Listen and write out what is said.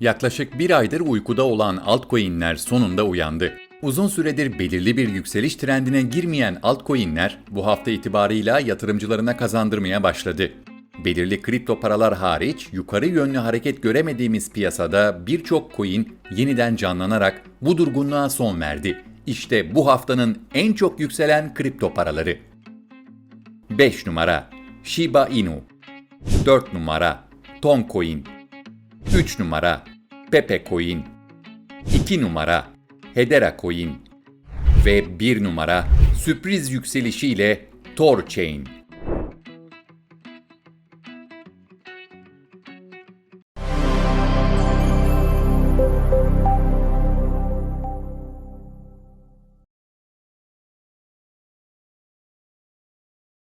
Yaklaşık bir aydır uykuda olan altcoin'ler sonunda uyandı. Uzun süredir belirli bir yükseliş trendine girmeyen altcoin'ler bu hafta itibarıyla yatırımcılarına kazandırmaya başladı. Belirli kripto paralar hariç yukarı yönlü hareket göremediğimiz piyasada birçok coin yeniden canlanarak bu durgunluğa son verdi. İşte bu haftanın en çok yükselen kripto paraları. 5 numara Shiba Inu 4 numara Toncoin 3 numara. Pepe Coin. 2 numara. Hedera Coin. Ve 1 numara sürpriz yükselişiyle Torchain.